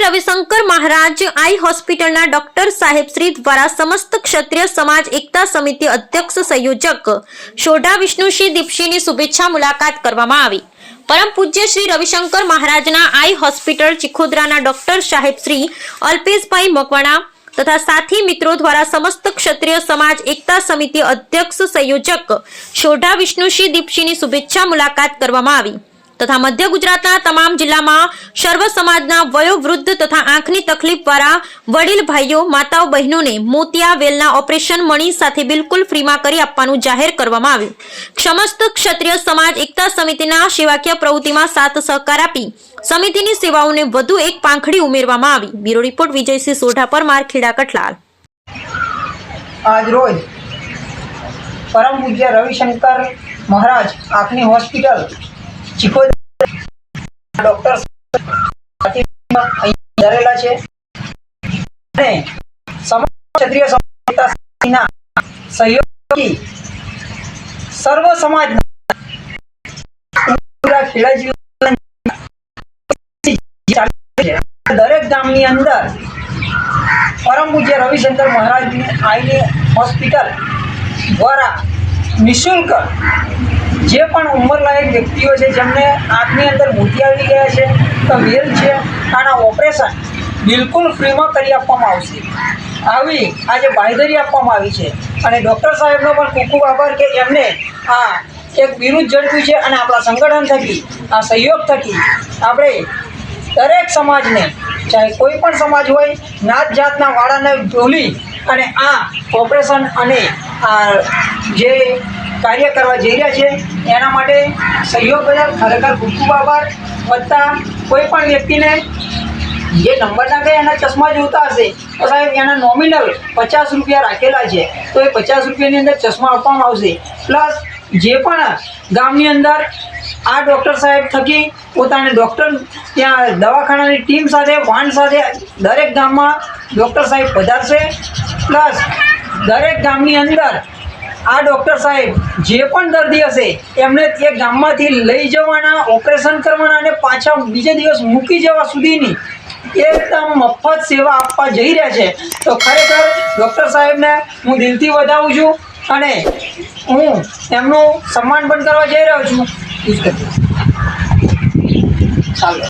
રવિશંકર મહારાજ આઈ હોસ્પિટલના ડોક્ટર સાહેબ શ્રી દ્વારા સમસ્ત ક્ષત્રિય સમાજ એકતા સમિતિ અધ્યક્ષ સંયોજક શોઢા વિષ્ણુસિંહ દીપસિંહની શુભેચ્છા મુલાકાત કરવામાં આવી. પરમ પૂજ્ય શ્રી રવિશંકર મહારાજના આઈ હોસ્પિટલ ચિખોદરાના ડોક્ટર સાહેબ શ્રી અલ્પેશભાઈ મકવાણા તથા સાથી મિત્રો દ્વારા સમસ્ત ક્ષત્રિય સમાજ એકતા સમિતિ અધ્યક્ષ સંયોજક શોઢા વિષ્ણુસિંહ દીપસિંહની શુભેચ્છા મુલાકાત કરવામાં આવી. તથા મધ્ય ગુજરાતના તમામ જિલ્લામાં સર્વ સમાજના વયોવૃદ્ધ તથા આંખની તકલીફ વાળા વડીલ ભાઈઓ, માતાઓ, બહેનોને મોતિયા વેલના ઓપરેશન મણી સાથે બિલકુલ ફ્રીમાં કરી આપવાનું જાહેર કરવામાં આવ્યું. સમસ્ત ક્ષત્રિય સમાજ એકતા સમિતિના સેવાકીય પ્રવૃત્તિમાં સાથ સહકાર આપી સમિતિની સેવાઓને વધુ એક પાંખડી ઉમેરવામાં આવી. બ્યુરો રિપોર્ટ વિજયસિંહ સોઢા પરમાર ખેડા કટલાલ આજ રોજ પરમ પૂજ્ય રવિશંકર મહારાજ આંખની હોસ્પિટલ ચિખોદર ડોક્ટર ધરેલા છે. અને ક્ષત્રિય સમાજના સહયોગથી સર્વ સમાજ દરેક ગામની અંદર પરમ પૂજ્ય રવિશંકર મહારાજની આઈની હોસ્પિટલ દ્વારા નિઃશુલ્ક જે પણ ઉંમરલાયક વ્યક્તિઓ છે, જેમને આંખની અંદર મોતી આવી ગયા છે, તો વેલ છે, આના ઓપરેશન બિલકુલ ફ્રીમાં કરી આપવામાં આવશે. આવી આજે બાંયધરી આપવામાં આવી છે. અને ડૉક્ટર સાહેબનો પણ ખૂબ ખૂબ આભાર કે એમને આ એક બિરુદ ઝડપ્યું છે અને આપણા સંગઠન થકી, આ સહયોગ થકી આપણે દરેક સમાજને, ચાહે કોઈ પણ સમાજ હોય, નાત જાતના વાળાને ભૂલી અને આ ઓપરેશન અને આ જે કાર્ય કરવા જઈ રહ્યા છે. એના માટે સહયોગ બદલ ખરેખર ખૂબ ખૂબ આભાર. વધતા કોઈ પણ વ્યક્તિને જે નંબર કંઈ એના ચશ્મા જોતા હશે, તો સાહેબ એના નોમિનલ પચાસ રૂપિયા રાખેલા છે. તો એ પચાસ રૂપિયાની અંદર ચશ્મા આપવામાં આવશે. પ્લસ જે પણ ગામની અંદર આ ડૉક્ટર સાહેબ થકી પોતાને ડૉક્ટર ત્યાં દવાખાનાની ટીમ સાથે, વાન સાથે દરેક ગામમાં ડૉક્ટર સાહેબ પધારશે. પ્લસ દરેક ગામની અંદર આ ડૉક્ટર સાહેબ જે પણ દર્દી હશે, એમને તે ગામમાંથી લઈ જવાના, ઓપરેશન કરવાના અને પાછા બીજે દિવસ મૂકી જવા સુધીની એકદમ મફત સેવા આપવા જઈ રહ્યા છે. તો ખરેખર ડૉક્ટર સાહેબને હું દિલથી વધાવું છું અને હું એમનું સન્માન પણ કરવા જઈ રહ્યો છું. ચાલો.